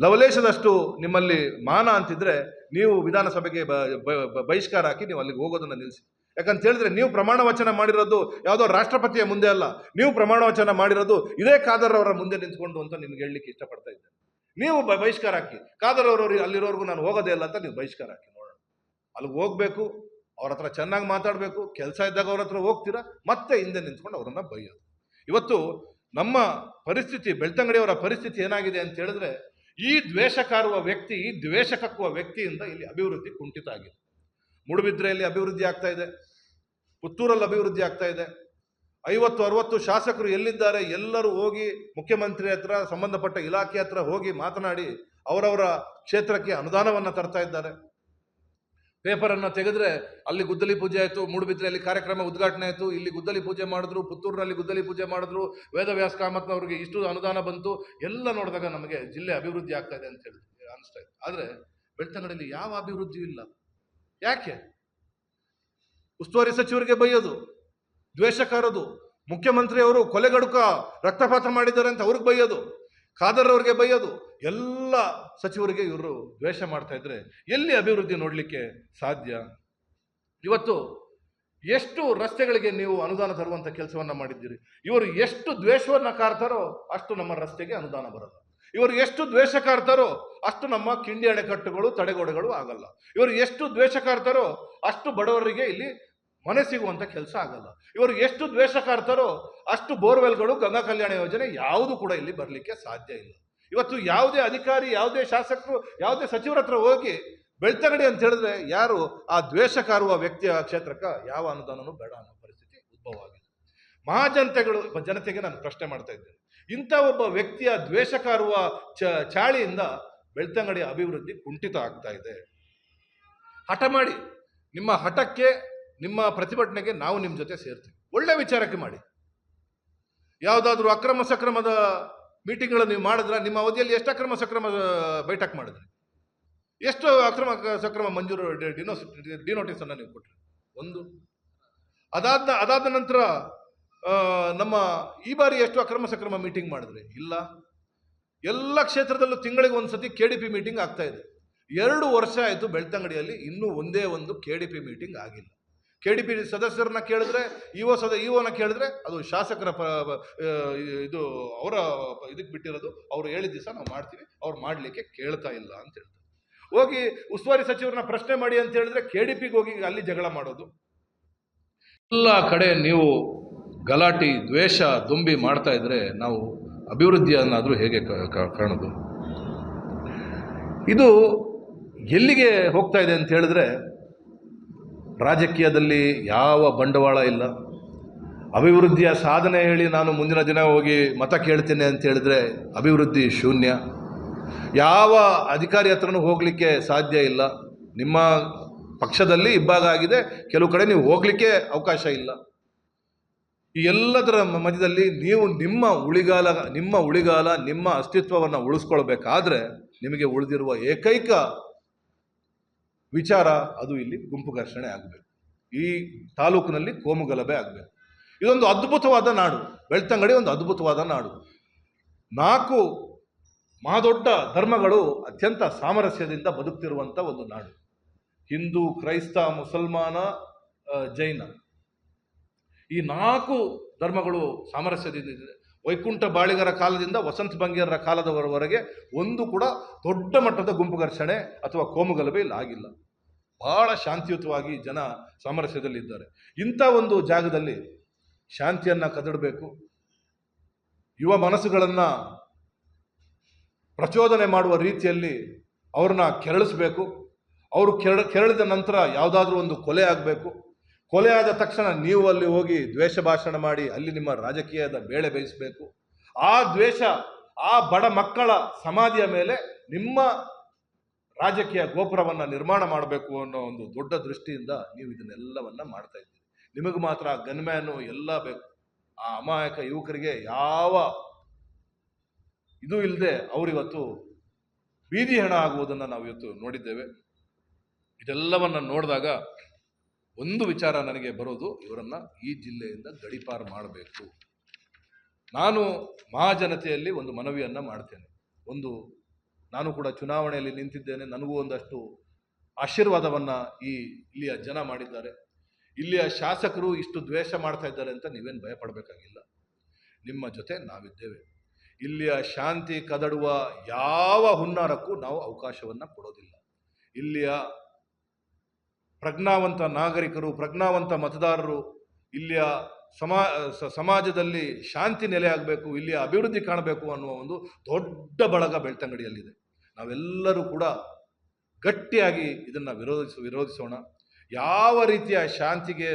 ಲವಲೇಶದಷ್ಟು ನಿಮ್ಮಲ್ಲಿ ಮಾನ ಅಂತಿದ್ರೆ ನೀವು ವಿಧಾನಸಭೆಗೆ ಬಹಿಷ್ಕಾರ ಹಾಕಿ ನೀವು ಅಲ್ಲಿಗೆ ಹೋಗೋದನ್ನು ನಿಲ್ಲಿಸಿ ಯಾಕಂತ ಹೇಳಿದ್ರೆ ನೀವು ಪ್ರಮಾಣ ವಚನ ಮಾಡಿರೋದು ಯಾವುದೋ ರಾಷ್ಟ್ರಪತಿಯ ಮುಂದೆ ಅಲ್ಲ. ನೀವು ಪ್ರಮಾಣ ವಚನ ಮಾಡಿರೋದು ಇದೇ ಖಾದರ್ ಅವರ ಮುಂದೆ ನಿಂತ್ಕೊಂಡು ಅಂತ ನಿಮ್ಗೆ ಹೇಳಲಿಕ್ಕೆ ಇಷ್ಟಪಡ್ತಾ ಇದ್ದೇನೆ. ನೀವು ಬಹಿಷ್ಕಾರ ಹಾಕಿ. ಕಾದರವರು ಅಲ್ಲಿರೋರ್ಗು ನಾನು ಹೋಗೋದೇ ಇಲ್ಲ ಅಂತ ನೀವು ಬಹಿಷ್ಕಾರ ಹಾಕಿ ನೋಡೋಣ. ಅಲ್ಲಿಗೆ ಹೋಗ್ಬೇಕು, ಅವ್ರ ಹತ್ರ ಚೆನ್ನಾಗಿ ಮಾತಾಡಬೇಕು, ಕೆಲಸ ಇದ್ದಾಗ ಅವ್ರ ಹತ್ರ ಹೋಗ್ತೀರಾ? ಮತ್ತೆ ಹಿಂದೆ ನಿಂತ್ಕೊಂಡು ಅವರನ್ನು ಬೈಯೋದು. ಇವತ್ತು ನಮ್ಮ ಪರಿಸ್ಥಿತಿ, ಬೆಳ್ತಂಗಡಿಯವರ ಪರಿಸ್ಥಿತಿ ಏನಾಗಿದೆ ಅಂತ ಹೇಳಿದ್ರೆ, ಈ ದ್ವೇಷ ಕಾರುವ ವ್ಯಕ್ತಿ, ಈ ದ್ವೇಷ ಕಕ್ಕುವ ವ್ಯಕ್ತಿಯಿಂದ ಇಲ್ಲಿ ಅಭಿವೃದ್ಧಿ ಕುಂಠಿತ ಆಗಿದೆ. ಮೂಡುಬಿದ್ರೆಯಲ್ಲಿ ಅಭಿವೃದ್ಧಿ ಆಗ್ತಾ ಇದೆ. ಪುತ್ತೂರಲ್ಲಿ ಅಭಿವೃದ್ಧಿ ಆಗ್ತಾ ಇದೆ. ಐವತ್ತು, ಅರವತ್ತು ಶಾಸಕರು ಎಲ್ಲಿದ್ದಾರೆ? ಎಲ್ಲರೂ ಹೋಗಿ ಮುಖ್ಯಮಂತ್ರಿ ಹತ್ರ, ಸಂಬಂಧಪಟ್ಟ ಇಲಾಖೆ ಹತ್ರ ಹೋಗಿ ಮಾತನಾಡಿ ಅವರವರ ಕ್ಷೇತ್ರಕ್ಕೆ ಅನುದಾನವನ್ನು ತರ್ತಾ ಇದ್ದಾರೆ. ಪೇಪರನ್ನು ತೆಗೆದ್ರೆ ಅಲ್ಲಿ ಗುದ್ದಲಿ ಪೂಜೆ ಆಯಿತು, ಮೂಡುಬಿದ್ರೆಯಲ್ಲಿ ಕಾರ್ಯಕ್ರಮ ಉದ್ಘಾಟನೆ ಆಯಿತು, ಇಲ್ಲಿ ಗುದ್ದಲಿ ಪೂಜೆ ಮಾಡಿದ್ರು, ಪುತ್ತೂರಿನಲ್ಲಿ ಗುದ್ದಲಿ ಪೂಜೆ ಮಾಡಿದ್ರು, ವೇದವ್ಯಾಸ ಕಾಮತ್ನವ್ರಿಗೆ ಇಷ್ಟು ಅನುದಾನ ಬಂತು, ಎಲ್ಲ ನೋಡಿದಾಗ ನಮಗೆ ಜಿಲ್ಲೆ ಅಭಿವೃದ್ಧಿ ಆಗ್ತಾ ಇದೆ ಅಂತ ಹೇಳಿ ಅನಿಸ್ತಾ ಇದೆ ಆದರೆ ಬೆಳ್ತಂಗಡಿಯಲ್ಲಿ ಯಾವ ಅಭಿವೃದ್ಧಿಯೂ ಇಲ್ಲ. ಯಾಕೆ? ಉಸ್ತುವಾರಿ ಸಚಿವರಿಗೆ ಬೈಯೋದು. ದ್ವೇಷಕಾರದು ಮುಖ್ಯಮಂತ್ರಿಯವರು ಕೊಲೆಗಡುಕ ರಕ್ತಪಾತ ಮಾಡಿದ್ದಾರೆ ಅಂತ ಅವ್ರಿಗೆ ಬೈಯೋದು. ಖಾದರ್ ಅವ್ರಿಗೆ ಬೈಯೋದು. ಎಲ್ಲ ಸಚಿವರಿಗೆ ಇವರು ದ್ವೇಷ ಮಾಡ್ತಾ ಇದ್ರೆ ಎಲ್ಲಿ ಅಭಿವೃದ್ಧಿ ನೋಡಲಿಕ್ಕೆ ಸಾಧ್ಯ? ಇವತ್ತು ಎಷ್ಟು ರಸ್ತೆಗಳಿಗೆ ನೀವು ಅನುದಾನ ತರುವಂಥ ಕೆಲಸವನ್ನ ಮಾಡಿದ್ದೀರಿ? ಇವರು ಎಷ್ಟು ದ್ವೇಷವನ್ನ ಕಾರ್ತಾರೋ ಅಷ್ಟು ನಮ್ಮ ರಸ್ತೆಗೆ ಅನುದಾನ ಬರಲ್ಲ ಇವರು ಎಷ್ಟು ದ್ವೇಷ ಕಾರ್ತಾರೋ ಅಷ್ಟು ನಮ್ಮ ಕಿಂಡಿ ಅಣೆಕಟ್ಟುಗಳು, ತಡೆಗೋಡೆಗಳು ಆಗಲ್ಲ. ಇವರು ಎಷ್ಟು ದ್ವೇಷ ಕಾರ್ತಾರೋ ಅಷ್ಟು ಬಡವರಿಗೆ ಇಲ್ಲಿ ಮನೆ ಸಿಗುವಂಥ ಕೆಲಸ ಆಗಲ್ಲ. ಇವರು ಎಷ್ಟು ದ್ವೇಷ ಕಾಡ್ತಾರೋ ಅಷ್ಟು ಬೋರ್ವೆಲ್ಗಳು ಗಂಗಾ ಕಲ್ಯಾಣ ಯೋಜನೆ ಯಾವುದು ಕೂಡ ಇಲ್ಲಿ ಬರಲಿಕ್ಕೆ ಸಾಧ್ಯ ಇಲ್ಲ. ಇವತ್ತು ಯಾವುದೇ ಅಧಿಕಾರಿ, ಯಾವುದೇ ಶಾಸಕರು, ಯಾವುದೇ ಸಚಿವರ ಹತ್ರ ಹೋಗಿ ಬೆಳ್ತಂಗಡಿ ಅಂತ ಹೇಳಿದ್ರೆ ಯಾರು ಆ ದ್ವೇಷ ಕಾರುವ ವ್ಯಕ್ತಿಯ ಕ್ಷೇತ್ರಕ್ಕೆ ಯಾವ ಅನುದಾನನೂ ಬೇಡ ಅನ್ನೋ ಪರಿಸ್ಥಿತಿ ಉದ್ಭವವಾಗಿದೆ ಮಹಾಜನತೆಗಳು, ಜನತೆಗೆ ನಾನು ಪ್ರಶ್ನೆ ಮಾಡ್ತಾ ಇದ್ದೇನೆ. ಇಂಥ ಒಬ್ಬ ವ್ಯಕ್ತಿಯ ದ್ವೇಷ ಕಾರುವ ಚಾಳಿಯಿಂದ ಬೆಳ್ತಂಗಡಿಯ ಅಭಿವೃದ್ಧಿ ಕುಂಠಿತ ಆಗ್ತಾ ಇದೆ. ಹಠ ಮಾಡಿ. ನಿಮ್ಮ ಹಠಕ್ಕೆ ನಿಮ್ಮ ಪ್ರತಿಭಟನೆಗೆ ನಾವು ನಿಮ್ಮ ಜೊತೆ ಸೇರ್ತೀವಿ. ಒಳ್ಳೆ ವಿಚಾರಕ್ಕೆ ಮಾಡಿ. ಯಾವುದಾದ್ರೂ ಅಕ್ರಮ ಸಕ್ರಮದ ಮೀಟಿಂಗ್ಗಳನ್ನು ನೀವು ಮಾಡಿದ್ರೆ ನಿಮ್ಮ ಅವಧಿಯಲ್ಲಿ ಎಷ್ಟು ಅಕ್ರಮ ಸಕ್ರಮ ಬೈಠಕ್ ಮಾಡಿದ್ರಿ? ಎಷ್ಟು ಅಕ್ರಮ ಸಕ್ರಮ ಮಂಜೂರು ಡಿನೋ ಡಿನೋಸ್ ಡಿನೋಟಿಸ್ ಅನ್ನು ನೀವು ಕೊಟ್ಟರೆ ಒಂದು. ಅದಾದ ಅದಾದ ನಂತರ ನಮ್ಮ ಈ ಬಾರಿ ಎಷ್ಟು ಅಕ್ರಮ ಸಕ್ರಮ ಮೀಟಿಂಗ್ ಮಾಡಿದ್ರಿ? ಇಲ್ಲ. ಎಲ್ಲ ಕ್ಷೇತ್ರದಲ್ಲೂ ತಿಂಗಳಿಗೆ ಒಂದು ಸತಿ ಕೆ ಡಿ ಪಿ ಮೀಟಿಂಗ್ ಆಗ್ತಾ ಇದೆ. ಎರಡು ವರ್ಷ ಆಯಿತು ಬೆಳ್ತಂಗಡಿಯಲ್ಲಿ ಇನ್ನೂ ಒಂದೇ ಒಂದು ಕೆ ಡಿ ಪಿ ಮೀಟಿಂಗ್ ಆಗಿಲ್ಲ. ಕೆ ಡಿ ಪಿ ಸದಸ್ಯರನ್ನ ಕೇಳಿದ್ರೆ, ಇಒ ಸದ ಇ ಒನ ಕೇಳಿದ್ರೆ ಅದು ಶಾಸಕರ ಪ ಇದು ಅವರ ಇದಕ್ಕೆ ಬಿಟ್ಟಿರೋದು. ಅವ್ರು ಹೇಳಿದ ದಿವಸ ನಾವು ಮಾಡ್ತೀವಿ. ಅವ್ರು ಮಾಡಲಿಕ್ಕೆ ಕೇಳ್ತಾ ಇಲ್ಲ ಅಂತ ಹೇಳ್ತಾರೆ. ಹೋಗಿ ಉಸ್ತುವಾರಿ ಸಚಿವರನ್ನ ಪ್ರಶ್ನೆ ಮಾಡಿ ಅಂತ ಹೇಳಿದ್ರೆ ಕೆ ಡಿ ಪಿಗೆ ಹೋಗಿ ಅಲ್ಲಿ ಜಗಳ ಮಾಡೋದು. ಎಲ್ಲ ಕಡೆ ನೀವು ಗಲಾಟೆ, ದ್ವೇಷ, ದುಂಬಿ ಮಾಡ್ತಾ ಇದ್ರೆ ನಾವು ಅಭಿವೃದ್ಧಿಯನ್ನಾದರೂ ಹೇಗೆ ಕಾಣೋದು? ಇದು ಎಲ್ಲಿಗೆ ಹೋಗ್ತಾ ಇದೆ ಅಂತ ಹೇಳಿದ್ರೆ ರಾಜಕೀಯದಲ್ಲಿ ಯಾವ ಬಂಡವಾಳ ಇಲ್ಲ. ಅಭಿವೃದ್ಧಿಯ ಸಾಧನೆ ಹೇಳಿ ನಾನು ಮುಂದಿನ ದಿನ ಹೋಗಿ ಮತ ಕೇಳ್ತೇನೆ ಅಂತ ಹೇಳಿದ್ರೆ ಅಭಿವೃದ್ಧಿ ಶೂನ್ಯ. ಯಾವ ಅಧಿಕಾರಿ ಹತ್ರನೂ ಹೋಗಲಿಕ್ಕೆ ಸಾಧ್ಯ ಇಲ್ಲ. ನಿಮ್ಮ ಪಕ್ಷದಲ್ಲಿ ಇಬ್ಬಾಗ ಆಗಿದೆ. ಕೆಲವು ಕಡೆ ನೀವು ಹೋಗಲಿಕ್ಕೆ ಅವಕಾಶ ಇಲ್ಲ. ಈ ಎಲ್ಲದರ ಮಧ್ಯದಲ್ಲಿ ನೀವು ನಿಮ್ಮ ಉಳಿಗಾಲ ನಿಮ್ಮ ಉಳಿಗಾಲ, ನಿಮ್ಮ ಅಸ್ತಿತ್ವವನ್ನು ಉಳಿಸ್ಕೊಳ್ಬೇಕಾದ್ರೆ ನಿಮಗೆ ಉಳಿದಿರುವ ಏಕೈಕ ವಿಚಾರ ಅದು ಇಲ್ಲಿ ಗುಂಪು ಘರ್ಷಣೆ ಆಗಬೇಕು. ಈ ತಾಲೂಕಿನಲ್ಲಿ ಕೋಮು ಗಲಭೆ ಆಗಬೇಕು. ಇದೊಂದು ಅದ್ಭುತವಾದ ನಾಡು. ಬೆಳ್ತಂಗಡಿ ಒಂದು ಅದ್ಭುತವಾದ ನಾಡು. ನಾಲ್ಕು ಮಹಾದೊಡ್ಡ ಧರ್ಮಗಳು ಅತ್ಯಂತ ಸಾಮರಸ್ಯದಿಂದ ಬದುಕ್ತಿರುವಂಥ ಒಂದು ನಾಡು. ಹಿಂದೂ, ಕ್ರೈಸ್ತ, ಮುಸಲ್ಮಾನ ಜೈನ. ಈ ನಾಲ್ಕು ಧರ್ಮಗಳು ಸಾಮರಸ್ಯದಿಂದ. ವೈಕುಂಠ ಬಾಳಿಗರ ಕಾಲದಿಂದ ವಸಂತ ಬಂಗೇರರ ಕಾಲದವರವರೆಗೆ ಒಂದು ಕೂಡ ದೊಡ್ಡ ಮಟ್ಟದ ಗುಂಪು ಘರ್ಷಣೆ ಅಥವಾ ಕೋಮುಗಲಭೆ ಇಲ್ಲಿ, ಆಗಿಲ್ಲ. ಬಹಳ ಶಾಂತಿಯುತವಾಗಿ ಜನ ಸಾಮರಸ್ಯದಲ್ಲಿದ್ದಾರೆ. ಇಂಥ ಒಂದು ಜಾಗದಲ್ಲಿ ಶಾಂತಿಯನ್ನು ಕದಡಬೇಕು, ಯುವ ಮನಸ್ಸುಗಳನ್ನು ಪ್ರಚೋದನೆ ಮಾಡುವ ರೀತಿಯಲ್ಲಿ ಅವ್ರನ್ನ ಕೆರಳಿಸ್ಬೇಕು, ಅವರು ಕೆರ, ಕೆರಳಿದ ನಂತರ ಯಾವುದಾದ್ರೂ ಒಂದು ಕೊಲೆ ಆಗಬೇಕು. ಕೊಲೆ ಆದ ತಕ್ಷಣ ನೀವು ಅಲ್ಲಿ ಹೋಗಿ ದ್ವೇಷ ಭಾಷಣ ಮಾಡಿ ಅಲ್ಲಿ ನಿಮ್ಮ ರಾಜಕೀಯದ ಬೇಳೆ ಬೇಯಿಸಬೇಕು. ಆ ದ್ವೇಷ, ಆ ಬಡ ಮಕ್ಕಳ ಸಮಾಧಿಯ ಮೇಲೆ ನಿಮ್ಮ ರಾಜಕೀಯ ಗೋಪುರವನ್ನು ನಿರ್ಮಾಣ ಮಾಡಬೇಕು ಅನ್ನೋ ಒಂದು ದೊಡ್ಡ ದೃಷ್ಟಿಯಿಂದ ನೀವು ಇದನ್ನೆಲ್ಲವನ್ನ ಮಾಡ್ತಾ ಇದ್ದೀರಿ. ನಿಮಗೆ ಮಾತ್ರ ಗನ್ಮ್ಯಾನು ಎಲ್ಲ ಬೇಕು. ಆ ಅಮಾಯಕ ಯುವಕರಿಗೆ ಯಾವ ಇದು ಇಲ್ಲದೆ ಅವರಿವತ್ತು ಬೀದಿ ಹಣ ಆಗುವುದನ್ನು ನಾವು ಇವತ್ತು ನೋಡಿದ್ದೇವೆ. ಇದೆಲ್ಲವನ್ನ ನೋಡಿದಾಗ ಒಂದು ವಿಚಾರ ನನಗೆ ಬರೋದು, ಇವರನ್ನು ಈ ಜಿಲ್ಲೆಯಿಂದ ಗಡಿಪಾರು ಮಾಡಬೇಕು. ನಾನು ಮಹಾಜನತೆಯಲ್ಲಿ ಒಂದು ಮನವಿಯನ್ನ ಮಾಡ್ತೇನೆ. ಒಂದು ನಾನು ಕೂಡ ಚುನಾವಣೆಯಲ್ಲಿ ನಿಂತಿದ್ದೇನೆ. ನನಗೂ ಒಂದಷ್ಟು ಆಶೀರ್ವಾದವನ್ನ ಈ ಇಲ್ಲಿಯ ಜನ ಮಾಡಿದ್ದಾರೆ. ಇಲ್ಲಿಯ ಶಾಸಕರು ಇಷ್ಟು ದ್ವೇಷ ಮಾಡ್ತಾ ಇದ್ದಾರೆ ಅಂತ ನೀವೇನು ಭಯಪಡಬೇಕಾಗಿಲ್ಲ. ನಿಮ್ಮ ಜೊತೆ ನಾವಿದ್ದೇವೆ. ಇಲ್ಲಿಯ ಶಾಂತಿ ಕದಡುವ ಯಾವ ಹುನ್ನಾರಕ್ಕೂ ನಾವು ಅವಕಾಶವನ್ನು ಕೊಡೋದಿಲ್ಲ. ಇಲ್ಲಿಯ ಪ್ರಜ್ಞಾವಂತ ನಾಗರಿಕರು, ಪ್ರಜ್ಞಾವಂತ ಮತದಾರರು, ಇಲ್ಲಿಯ ಸಮಾ ಸಮಾಜದಲ್ಲಿ ಶಾಂತಿ ನೆಲೆಯಾಗಬೇಕು ಇಲ್ಲಿಯ ಅಭಿವೃದ್ಧಿ ಕಾಣಬೇಕು ಅನ್ನುವ ಒಂದು ದೊಡ್ಡ ಬಳಗ ಬೆಳ್ತಂಗಡಿಯಲ್ಲಿದೆ. ನಾವೆಲ್ಲರೂ ಕೂಡ ಗಟ್ಟಿಯಾಗಿ ಇದನ್ನು ವಿರೋಧಿಸ, ವಿರೋಧಿಸೋಣ. ಯಾವ ರೀತಿಯ ಶಾಂತಿಗೆ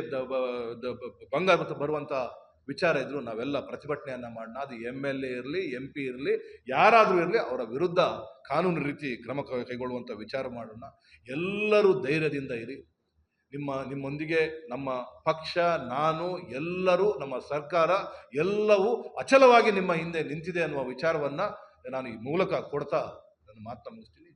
ಭಂಗ ಬರುವಂಥ ವಿಚಾರ ಇದ್ದರೂ ನಾವೆಲ್ಲ ಪ್ರತಿಭಟನೆಯನ್ನು ಮಾಡೋಣ ಅದು ಎಂ ಎಲ್ ಎ ಇರಲಿ, ಎಂ ಪಿ ಇರಲಿ, ಯಾರಾದರೂ ಇರಲಿ ಅವರ ವಿರುದ್ಧ ಕಾನೂನು ರೀತಿ ಕ್ರಮ ಕೈಗೊಳ್ಳುವಂಥ ವಿಚಾರ ಮಾಡೋಣ. ಎಲ್ಲರೂ ಧೈರ್ಯದಿಂದ ಇರಿ. ನಿಮ್ಮ, ನಿಮ್ಮೊಂದಿಗೆ ನಮ್ಮ ಪಕ್ಷ, ನಾನು, ಎಲ್ಲರೂ, ನಮ್ಮ ಸರ್ಕಾರ ಎಲ್ಲವೂ ಅಚಲವಾಗಿ ನಿಮ್ಮ ಹಿಂದೆ ನಿಂತಿದೆ ಅನ್ನುವ ವಿಚಾರವನ್ನು ನಾನು ಈ ಮೂಲಕ ಕೊಡ್ತಾ మాత్రం ముష్టిని